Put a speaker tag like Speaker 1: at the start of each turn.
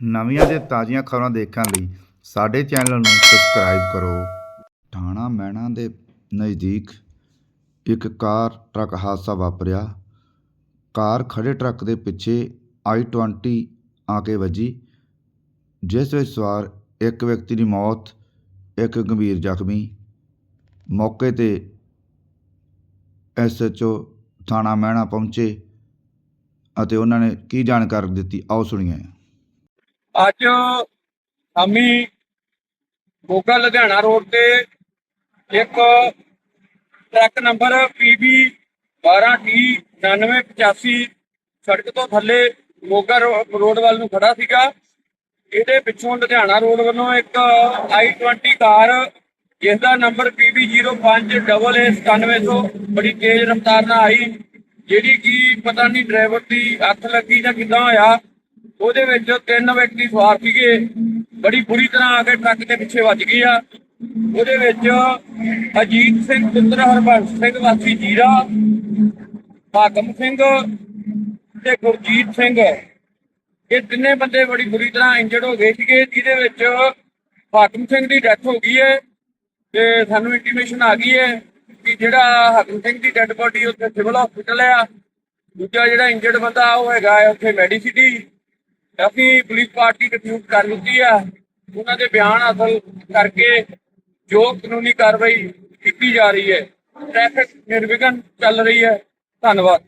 Speaker 1: ਨਵੀਆਂ ਤੇ ਤਾਜ਼ੀਆਂ ਖਬਰਾਂ ਦੇਖਣ ਲਈ ਸਾਡੇ ਚੈਨਲ ਨੂੰ ਸਬਸਕ੍ਰਾਈਬ ਕਰੋ। ਥਾਣਾ ਮਹਿਣਾ ਦੇ ਨਜ਼ਦੀਕ ਇੱਕ ਕਾਰ ਟਰੱਕ ਹਾਦਸਾ ਵਾਪਰਿਆ। ਕਾਰ ਖੜੇ ਟਰੱਕ ਦੇ ਪਿੱਛੇ ਆਈ 20 ਆ ਕੇ ਵੱਜੀ, ਜਿਸ ਵਿੱਚ ਸਵਾਰ ਇੱਕ ਵਿਅਕਤੀ ਦੀ ਮੌਤ, ਇੱਕ ਗੰਭੀਰ ਜ਼ਖਮੀ। ਮੌਕੇ ਤੇ ਐਸਐਚਓ ਥਾਣਾ ਮਹਿਣਾ ਪਹੁੰਚੇ ਅਤੇ ਉਹਨਾਂ ਨੇ ਕੀ ਜਾਣਕਾਰੀ ਦਿੱਤੀ? ਆਓ ਸੁਣੀਏ।
Speaker 2: ਅੱਜ ਅਮੀ ਮੋਗਾ ਲੁਧਿਆਣਾ ਰੋਡ ਤੇ ਇੱਕ ਟਰੱਕ ਨੰਬਰ PB 12T 9985 ਸੜਕ ਤੋਂ ਥੱਲੇ ਮੋਗਾ ਰੋ- ਰੋਡ ਵੱਲ ਨੂੰ ਖੜਾ ਸੀਗਾ। ਇਹਦੇ ਪਿੱਛੋਂ ਲੁਧਿਆਣਾ ਰੋਡ ਵੱਲੋਂ ਇੱਕ i20 ਕਾਰ ਜਿਸ ਦਾ ਨੰਬਰ PB 05AA9700 ਬੜੀ ਤੇਜ਼ ਰਫ਼ਤਾਰ ਨਾਲ ਆਈ, ਜਿਹੜੀ ਕਿ ਪਤਾ ਨਹੀਂ ਡਰਾਈਵਰ ਦੀ ਅੱਖ ਲੱਗੀ ਜਾਂ ਕਿੱਦਾਂ ਹੋਇਆ। ਉਹਦੇ ਵਿੱਚ ਤਿੰਨ ਵਿਅਕਤੀ ਸਵਾਰ ਸੀਗੇ। ਬੜੀ ਬੁਰੀ ਤਰ੍ਹਾਂ ਆ ਕੇ ਟਰੱਕ ਦੇ ਪਿੱਛੇ ਵੱਜ ਗਏ ਆ। ਉਹਦੇ ਵਿੱਚ ਅਜੀਤ ਸਿੰਘ, ਪੁੱਤਰ ਹਰਬੰਸ ਸਿੰਘ, ਵਾਸੀ ਜੀਰਾ, ਭਾਗਮ ਸਿੰਘ ਤੇ ਗੁਰਜੀਤ ਸਿੰਘ। ਇਹ ਤਿੰਨੇ ਬੰਦੇ ਬੜੀ ਬੁਰੀ ਤਰ੍ਹਾਂ ਇੰਜਰਡ ਹੋ ਗਏ ਸੀਗੇ, ਜਿਹਦੇ ਵਿੱਚ ਹਾਕਮ ਸਿੰਘ ਦੀ ਡੈਥ ਹੋ ਗਈ ਹੈ ਤੇ ਸਾਨੂੰ ਇੰਟੀਮੇਸ਼ਨ ਆ ਗਈ ਹੈ ਕਿ ਜਿਹੜਾ ਹਾਕਮ ਸਿੰਘ ਦੀ ਡੈੱਡ ਬੋਡੀ ਉੱਥੇ ਸਿਵਲ ਹਸਪੀਟਲ ਆ। ਦੂਜਾ ਜਿਹੜਾ ਇੰਜਰਡ ਬੰਦਾ ਉਹ ਹੈਗਾ ਹੈ ਉੱਥੇ ਮੈਡੀਸਿਟੀ ਅਸੀਂ ਪੁਲਿਸ ਪਾਰਟੀ ਡਿਪਿਊਟ ਕਰ ਦਿੱਤੀ ਆ। ਉਹਨਾਂ ਦੇ ਬਿਆਨ ਹਾਸਲ ਕਰਕੇ ਜੋ ਕਾਨੂੰਨੀ ਕਾਰਵਾਈ ਕੀਤੀ ਜਾ ਰਹੀ ਹੈ, ਟ੍ਰੈਫਿਕ ਨਿਰਵਿਘਨ ਚੱਲ ਰਹੀ ਹੈ। ਧੰਨਵਾਦ।